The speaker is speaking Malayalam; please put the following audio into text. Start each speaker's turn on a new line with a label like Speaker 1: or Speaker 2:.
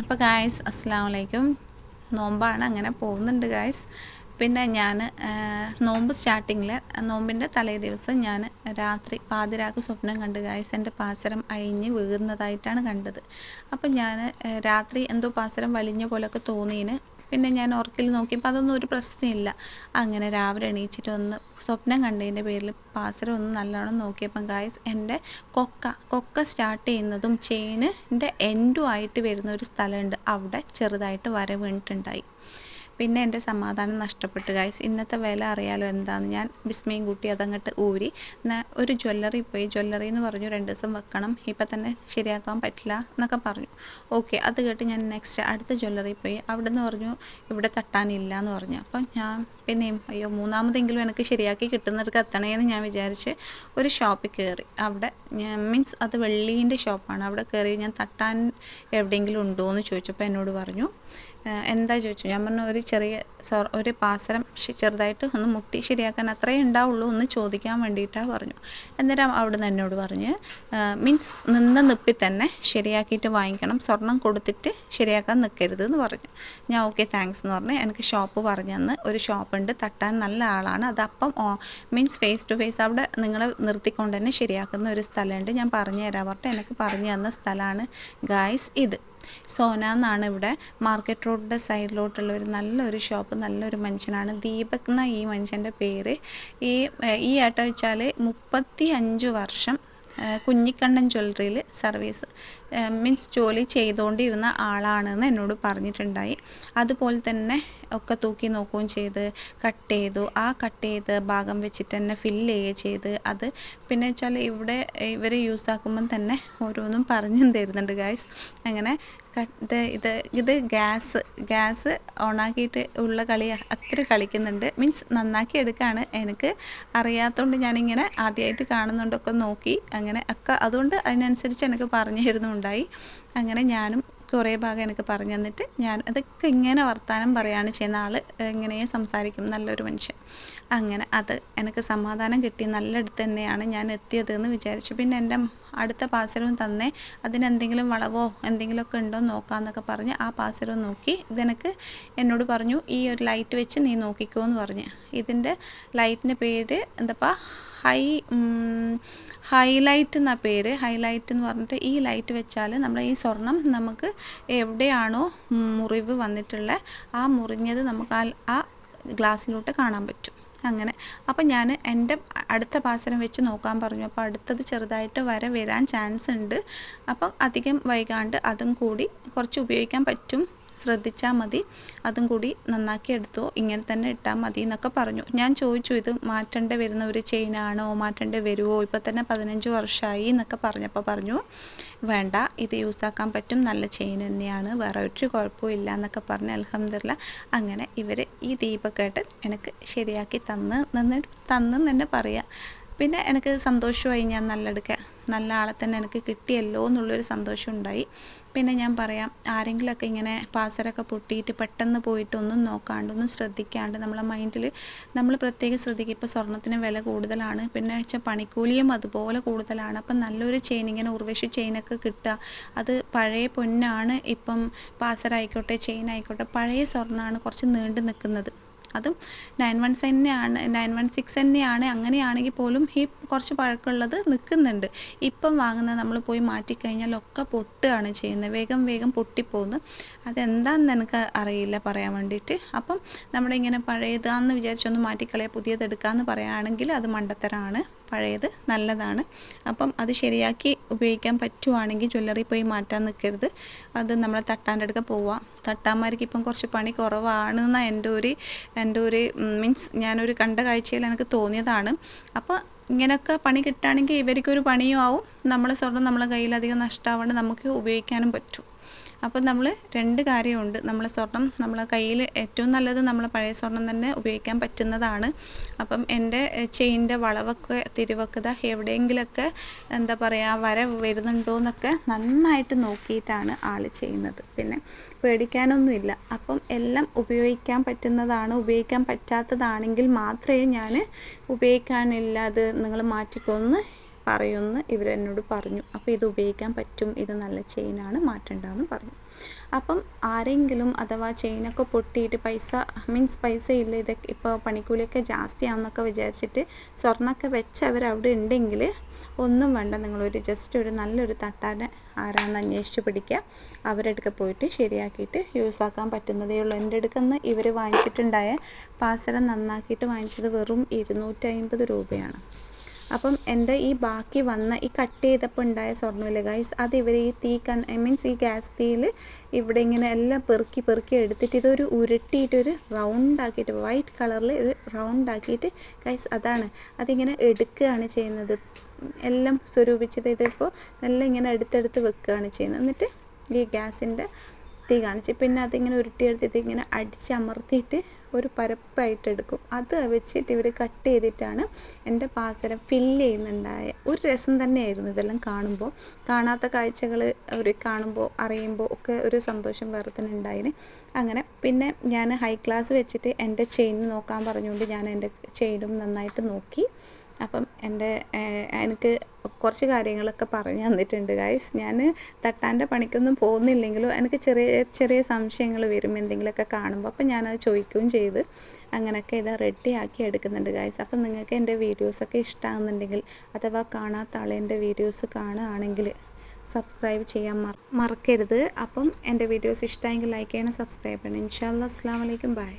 Speaker 1: അപ്പോൾ ഗായ്സ് അസ്സാം വലൈക്കും നോമ്പാണ് അങ്ങനെ പോകുന്നുണ്ട് ഗായ്സ് പിന്നെ ഞാൻ നോമ്പ് സ്റ്റാർട്ടിങ്ങിൽ നോമ്പിന്റെ തലേ ദിവസം ഞാൻ രാത്രി പാതിരാക്ക് സ്വപ്നം കണ്ട് ഗായ്സ് എന്റെ പാസരം അയിഞ്ഞ് വീഴുന്നതായിട്ടാണ് കണ്ടത്. അപ്പം ഞാൻ രാത്രി എന്തോ പാസരം വലിഞ്ഞ പോലെയൊക്കെ തോന്നിയതിന് പിന്നെ ഞാൻ ഉറക്കിൽ നോക്കിയപ്പോൾ അതൊന്നും ഒരു പ്രശ്നമില്ല. അങ്ങനെ രാവിലെ എണീച്ചിട്ട് ഒന്ന് സ്വപ്നം കണ്ടതിന്റെ പേരിൽ പാസരം ഒന്ന് നല്ലോണം നോക്കിയപ്പം ഗായ്സ് എന്റെ കൊക്ക കൊക്ക സ്റ്റാർട്ട് ചെയ്യുന്നതും ചെയിനിന്റെ എൻഡും ആയിട്ട് വരുന്ന ഒരു സ്ഥലമുണ്ട്. അവിടെ ചെറുതായിട്ട് വര വീണിട്ടുണ്ടായി പിന്നെ എന്റെ സമാധാനം നഷ്ടപ്പെട്ടു. ഗൈസ് ഇന്നത്തെ വില അറിയാലോ എന്താണെന്ന് ഞാൻ ബിസ്മയും കൂട്ടി അതങ്ങോട്ട് ഊരി ഒരു ജ്വല്ലറി പോയി. ജ്വല്ലറി എന്ന് പറഞ്ഞു രണ്ട് ദിവസം വെക്കണം. ഇപ്പം തന്നെ ശരിയാക്കാൻ പറ്റില്ല എന്നൊക്കെ പറഞ്ഞു. ഓക്കെ അത് കേട്ട് ഞാൻ നെക്സ്റ്റ് അടുത്ത ജ്വല്ലറി പോയി. അവിടെ നിന്ന് പറഞ്ഞു ഇവിടെ തട്ടാനില്ല എന്ന് പറഞ്ഞു. അപ്പോൾ ഞാൻ പിന്നെയും അയ്യോ മൂന്നാമതെങ്കിലും എനിക്ക് ശരിയാക്കി കിട്ടുന്നവർക്ക് എത്തണേന്ന് ഞാൻ വിചാരിച്ച് ഒരു ഷോപ്പിൽ കയറി. അവിടെ മീൻസ് അത് വെള്ളീന്റെ ഷോപ്പാണ് അവിടെ കയറി ഞാൻ തട്ടാൻ എവിടെയെങ്കിലും ഉണ്ടോ എന്ന് ചോദിച്ചപ്പോൾ എന്നോട് പറഞ്ഞു "ഏഹ്, എന്താ ചോദിച്ചു? ഞാൻ പറഞ്ഞു ഒരു ചെറിയ സോ ഒരു പാസരം ചെറുതായിട്ട് ഒന്ന് മുട്ടി ശരിയാക്കാൻ അത്രയേ ഉണ്ടാവുള്ളൂ ഒന്ന് ചോദിക്കാൻ വേണ്ടിയിട്ടാണ് പറഞ്ഞു. അന്നേരം അവിടെ നിന്ന് എന്നോട് പറഞ്ഞ് മീൻസ് നിന്ന നിപ്പി തന്നെ ശരിയാക്കിയിട്ട് വാങ്ങിക്കണം സ്വർണം കൊടുത്തിട്ട് ശരിയാക്കാൻ നിൽക്കരുത് എന്ന് പറഞ്ഞു. ഞാൻ ഓക്കെ താങ്ക്സ് എന്ന് പറഞ്ഞ്. എനിക്ക് ഷോപ്പ് പറഞ്ഞു തന്ന് ഒരു ഷോപ്പുണ്ട് തട്ടാൻ നല്ല ആളാണ്. അതപ്പം മീൻസ് ഫേസ് ടു ഫേസ് അവിടെ നിങ്ങളെ നിർത്തിക്കൊണ്ട് തന്നെ ശരിയാക്കുന്ന ഒരു സ്ഥലമുണ്ട്. ഞാൻ പറഞ്ഞു തരാം പറഞ്ഞു തന്ന സ്ഥലമാണ് ഗായ്സ് ഇത്. സോന എന്നാണ് ഇവിടെ മാർക്കറ്റ് റോഡിന്റെ സൈഡിലോട്ടുള്ള ഒരു നല്ലൊരു ഷോപ്പ് നല്ലൊരു മനുഷ്യനാണ്. ദീപക് എന്ന ഈ മനുഷ്യന്റെ പേര്. ഈ ഈ ഏട്ട വെച്ചാൽ മുപ്പത്തി അഞ്ച് വർഷം കുഞ്ഞിക്കണ്ണൻ ജ്വല്ലറിയിൽ സർവീസ് മീൻസ് ജോലി ചെയ്തുകൊണ്ടിരുന്ന ആളാണെന്ന് എന്നോട് പറഞ്ഞിട്ടുണ്ടായി. അതുപോലെ തന്നെ ഒക്കെ തൂക്കി നോക്കുകയും ചെയ്ത് കട്ട് ചെയ്തു. ആ കട്ട് ചെയ്ത് ഭാഗം വെച്ചിട്ട് തന്നെ ഫില്ല് ചെയ്യുക ചെയ്ത് അത് പിന്നെ വെച്ചാൽ ഇവിടെ ഇവർ യൂസ് ആക്കുമ്പം തന്നെ ഓരോന്നും പറഞ്ഞു തരുന്നുണ്ട് ഗായ്സ് അങ്ങനെ ഇത് ഇത് ഇത് ഗ്യാസ് ഗ്യാസ് ഓണാക്കിയിട്ട് ഉള്ള കളി അത്ര കളിക്കുന്നുണ്ട്. മീൻസ് നന്നാക്കി എടുക്കുകയാണ് എനിക്ക് അറിയാത്തതുകൊണ്ട് ഞാനിങ്ങനെ ആദ്യമായിട്ട് കാണുന്നുണ്ടൊക്കെ നോക്കി. അങ്ങനെ ഒക്കെ അതുകൊണ്ട് അതിനനുസരിച്ച് എനിക്ക് പറഞ്ഞു തരുന്നുണ്ടായി. അങ്ങനെ ഞാനും കുറേ ഭാഗം എനിക്ക് പറഞ്ഞു തന്നിട്ട് ഞാൻ അതൊക്കെ ഇങ്ങനെ വർത്തമാനം പറയുകയാണ് ചെയ്യുന്ന ആൾ ഇങ്ങനെ സംസാരിക്കും നല്ലൊരു മനുഷ്യൻ. അങ്ങനെ അത് എനിക്ക് സമാധാനം കിട്ടി. നല്ലടുത്ത് തന്നെയാണ് ഞാൻ എത്തിയതെന്ന് വിചാരിച്ചു. പിന്നെ എന്റെ അടുത്ത പാസരവും തന്നെ അതിനെന്തെങ്കിലും വളവോ എന്തെങ്കിലുമൊക്കെ ഉണ്ടോ നോക്കാമെന്നൊക്കെ പറഞ്ഞ് ആ പാസരവും നോക്കി. ഇതെനിക്ക് എന്നോട് പറഞ്ഞു ഈ ഒരു ലൈറ്റ് വെച്ച് നീ നോക്കിക്കോ എന്ന് പറഞ്ഞ്. ഇതിന്റെ ലൈറ്റിന്റെ പേര് എന്താപ്പാ? ഹൈ ഹൈലൈറ്റ് എന്ന പേര്. ഹൈലൈറ്റ് എന്ന് പറഞ്ഞിട്ട് ഈ ലൈറ്റ് വെച്ചാൽ നമ്മൾ ഈ സ്വർണം നമുക്ക് എവിടെയാണോ മുറിവ് വന്നിട്ടുള്ളത് ആ മുറിഞ്ഞത് നമുക്ക് ആ ഗ്ലാസ്സിലോട്ട് കാണാൻ പറ്റും. അങ്ങനെ. അപ്പം ഞാൻ എന്റെ അടുത്ത പാസരം വെച്ച് നോക്കാൻ പറഞ്ഞു. അപ്പോൾ അടുത്തത് ചെറുതായിട്ട് വര വരാൻ ചാൻസ് ഉണ്ട്. അപ്പം അധികം വൈകാണ്ട് അതും കൂടി കുറച്ച് ഉപയോഗിക്കാൻ പറ്റും. ശ്രദ്ധിച്ചാൽ മതി. അതും കൂടി നന്നാക്കി എടുത്തോ ഇങ്ങനെ തന്നെ ഇട്ടാൽ മതി എന്നൊക്കെ പറഞ്ഞു. ഞാൻ ചോദിച്ചു ഇത് മാറ്റേണ്ടി വരുന്ന ഒരു ചെയിനാണോ? മാറ്റേണ്ടി വരുമോ ഇപ്പം തന്നെ പതിനഞ്ച് വർഷമായി എന്നൊക്കെ പറഞ്ഞപ്പോൾ പറഞ്ഞു വേണ്ട ഇത് യൂസ് ആക്കാൻ പറ്റും. നല്ല ചെയിൻ തന്നെയാണ്. വേറെ ഒരു കുഴപ്പമില്ല എന്നൊക്കെ പറഞ്ഞ് അലഹമില്ല അങ്ങനെ ഇവർ ഈ ദീപക്കേട്ടൻ എനിക്ക് ശരിയാക്കി തന്ന് നിന്ന് തന്ന് തന്നെ പറയാം. പിന്നെ എനിക്ക് സന്തോഷമായി ഞാൻ നല്ലെടുക്കുക നല്ല ആളെ തന്നെ എനിക്ക് കിട്ടിയല്ലോ എന്നുള്ളൊരു സന്തോഷം ഉണ്ടായി പിന്നെ ഞാൻ പറയാം ആരെങ്കിലുമൊക്കെ ഇങ്ങനെ പാസരൊക്കെ പൊട്ടിയിട്ട് പെട്ടെന്ന് പോയിട്ട് ഒന്നും നോക്കാണ്ട് ഒന്നും ശ്രദ്ധിക്കാണ്ട് നമ്മളെ മൈൻഡിൽ നമ്മൾ പ്രത്യേകം ശ്രദ്ധിക്കുക ഇപ്പോൾ സ്വർണത്തിന് വില കൂടുതലാണ്. പിന്നെ വെച്ചാൽ പണിക്കൂലിയും അതുപോലെ കൂടുതലാണ്. അപ്പം നല്ലൊരു ചെയിൻ ഇങ്ങനെ ഉർവശി ചെയിനൊക്കെ കിട്ടുക അത് പഴയ പൊന്നാണ്. ഇപ്പം പാസറായിക്കോട്ടെ ചെയിൻ ആയിക്കോട്ടെ പഴയ സ്വർണമാണ് കുറച്ച് നീണ്ടു നിൽക്കുന്നത്. അതും നയൻ വൺ തന്നെയാണ് നയൻ വൺ സിക്സ് തന്നെയാണ് അങ്ങനെയാണെങ്കിൽ പോലും ഈ കുറച്ച് പഴക്കമുള്ളത് നിൽക്കുന്നുണ്ട്. ഇപ്പം വാങ്ങുന്നത് നമ്മൾ പോയി മാറ്റിക്കഴിഞ്ഞാൽ ഒക്കെ പൊട്ടുകയാണ് ചെയ്യുന്നത്. വേഗം വേഗം പൊട്ടിപ്പോകുന്നു. അതെന്താണെന്ന് എനിക്ക് അറിയില്ല പറയാൻ വേണ്ടിയിട്ട്. അപ്പം നമ്മുടെ ഇങ്ങനെ പഴയതാന്ന് വിചാരിച്ചൊന്ന് മാറ്റിക്കളയാ പുതിയത് എടുക്കാമെന്ന് പറയുകയാണെങ്കിൽ അത് മണ്ടത്തരമാണ്. പഴയത് നല്ലതാണ്. അപ്പം അത് ശരിയാക്കി ഉപയോഗിക്കാൻ പറ്റുവാണെങ്കിൽ ജ്വല്ലറി പോയി മാറ്റാൻ നിൽക്കരുത് അത് നമ്മൾ തട്ടാന്റെ അടുക്ക പോവാം. തട്ടാന്മാർക്ക് ഇപ്പം കുറച്ച് പണി കുറവാണ് എന്നാണ് എന്റെ ഒരു എന്റെ ഒരു മീൻസ് ഞാനൊരു കണ്ട കാഴ്ചയിൽ എനിക്ക് തോന്നിയതാണ്. അപ്പോൾ ഇങ്ങനെയൊക്കെ പണി കിട്ടുകയാണെങ്കിൽ ഇവർക്കൊരു പണിയും ആവും. നമ്മളെ സ്വർണം നമ്മളെ കയ്യിലധികം നഷ്ടമാവാണ്ട് നമുക്ക് ഉപയോഗിക്കാനും പറ്റും. അപ്പം നമ്മൾ രണ്ട് കാര്യമുണ്ട്. നമ്മളെ സ്വർണം നമ്മളെ കയ്യിൽ ഏറ്റവും നല്ലത് നമ്മൾ പഴയ സ്വർണം തന്നെ ഉപയോഗിക്കാൻ പറ്റുന്നതാണ്. അപ്പം എന്റെ ചെയിന്റെ വളവൊക്കെ തിരിവൊക്കെ എവിടെയെങ്കിലൊക്കെ എന്താ പറയുക വര വരുന്നുണ്ടോ എന്നൊക്കെ നന്നായിട്ട് നോക്കിയിട്ടാണ് ആൾ ചെയ്യുന്നത്. പിന്നെ പേടിക്കാനൊന്നുമില്ല. അപ്പം എല്ലാം ഉപയോഗിക്കാൻ പറ്റുന്നതാണ് ഉപയോഗിക്കാൻ പറ്റാത്തതാണെങ്കിൽ മാത്രമേ ഞാൻ ഉപയോഗിക്കാനില്ല അത് നിങ്ങൾ മാറ്റിക്കൊന്ന് പറയുമെന്ന് ഇവരെന്നോട് പറഞ്ഞു. അപ്പോൾ ഇത് ഉപയോഗിക്കാൻ പറ്റും? ഇത് നല്ല ചെയിനാണ് മാറ്റണ്ടെന്ന് പറഞ്ഞു. അപ്പം ആരെങ്കിലും അഥവാ ചെയിനൊക്കെ പൊട്ടിയിട്ട് പൈസ മീൻസ് പൈസ ഇല്ല ഇതൊക്കെ ഇപ്പോൾ പണിക്കൂലിയൊക്കെ ജാസ്തിയാണെന്നൊക്കെ വിചാരിച്ചിട്ട് സ്വർണമൊക്കെ വെച്ച് അവർ അവിടെ ഉണ്ടെങ്കിൽ ഒന്നും വേണ്ട. നിങ്ങളൊരു ജസ്റ്റ് ഒരു നല്ലൊരു തട്ടാനെ ആരാന്ന് അന്വേഷിച്ച് പിടിക്കുക. അവരെടുക്ക പോയിട്ട് ശരിയാക്കിയിട്ട് യൂസ് ആക്കാൻ പറ്റുന്നതേ ഉള്ളൂ. എന്റെ അടുക്കന്ന് ഇവർ വാങ്ങിച്ചിട്ടുണ്ടായ പാസരം നന്നാക്കിയിട്ട് വാങ്ങിച്ചത് വെറും ഇരുന്നൂറ്റി രൂപയാണ്. അപ്പം എന്റെ ഈ ബാക്കി വന്ന ഈ കട്ട് ചെയ്തപ്പോൾ ഉണ്ടായ സ്വർണമില്ല ഗൈസ് അത് ഇവർ ഈ തീ കൺ ഐ മീൻസ് ഈ ഗ്യാസ് തീയിൽ ഇവിടെ ഇങ്ങനെ എല്ലാം പെറുക്കി പെറുക്കി എടുത്തിട്ട് ഇതൊരു ഉരുട്ടിയിട്ടൊരു റൗണ്ട് ആക്കിയിട്ട് വൈറ്റ് കളറിൽ ഒരു റൗണ്ട് ആക്കിയിട്ട് ഗൈസ് അതാണ്. അതിങ്ങനെ എടുക്കുകയാണ് ചെയ്യുന്നത്. എല്ലാം സ്വരൂപിച്ചത് ഇതിപ്പോൾ നല്ല ഇങ്ങനെ അടുത്തെടുത്ത് വെക്കുകയാണ് ചെയ്യുന്നത്. എന്നിട്ട് ഈ ഗ്യാസിന്റെ തീ കാണിച്ച് പിന്നെ അതിങ്ങനെ ഉരുട്ടിയെടുത്തിട്ട് ഇങ്ങനെ അടിച്ചമർത്തിയിട്ട് ഒരു പരപ്പായിട്ട് എടുക്കും. അത് വെച്ചിട്ട് ഇവർ കട്ട് ചെയ്തിട്ടാണ് എന്റെ പാസരം ഫില്ല് ചെയ്യുന്നുണ്ടായ ഒരു രസം തന്നെയായിരുന്നു ഇതെല്ലാം കാണുമ്പോൾ. കാണാത്ത കാഴ്ചകൾ അവർ കാണുമ്പോൾ അറിയുമ്പോൾ ഒക്കെ ഒരു സന്തോഷം വേറെ തന്നെ ഉണ്ടായിന്. അങ്ങനെ പിന്നെ ഞാൻ ഹൈ ക്ലാസ് വെച്ചിട്ട് എന്റെ ചെയിൻ നോക്കാൻ പറഞ്ഞുകൊണ്ട് ഞാൻ എന്റെ ചെയിനും നന്നായിട്ട് നോക്കി. അപ്പം എന്റെ എനിക്ക് കുറച്ച് കാര്യങ്ങളൊക്കെ പറഞ്ഞു തന്നിട്ടുണ്ട് ഗൈസ് ഞാൻ തട്ടാന്റെ പണിക്കൊന്നും പോകുന്നില്ലെങ്കിലും എനിക്ക് ചെറിയ ചെറിയ സംശയങ്ങൾ വരും എന്തെങ്കിലുമൊക്കെ കാണുമ്പോൾ. അപ്പം ഞാനത് ചോദിക്കുകയും ചെയ്ത് അങ്ങനെയൊക്കെ ഇത് റെഡിയാക്കി എടുക്കുന്നുണ്ട് ഗൈസ് അപ്പം നിങ്ങൾക്ക് എന്റെ വീഡിയോസൊക്കെ ഇഷ്ടമാകുന്നുണ്ടെങ്കിൽ അഥവാ കാണാത്ത ആളെ എന്റെ വീഡിയോസ് കാണുകയാണെങ്കിൽ സബ്സ്ക്രൈബ് ചെയ്യാൻ മറക്കരുത്. അപ്പം എന്റെ വീഡിയോസ് ഇഷ്ടമെങ്കിൽ ലൈക്ക് ചെയ്യണം സബ്സ്ക്രൈബ് ചെയ്യണം. ഇൻഷാല്ലാ അസ്സാം വലൈക്കും ബൈ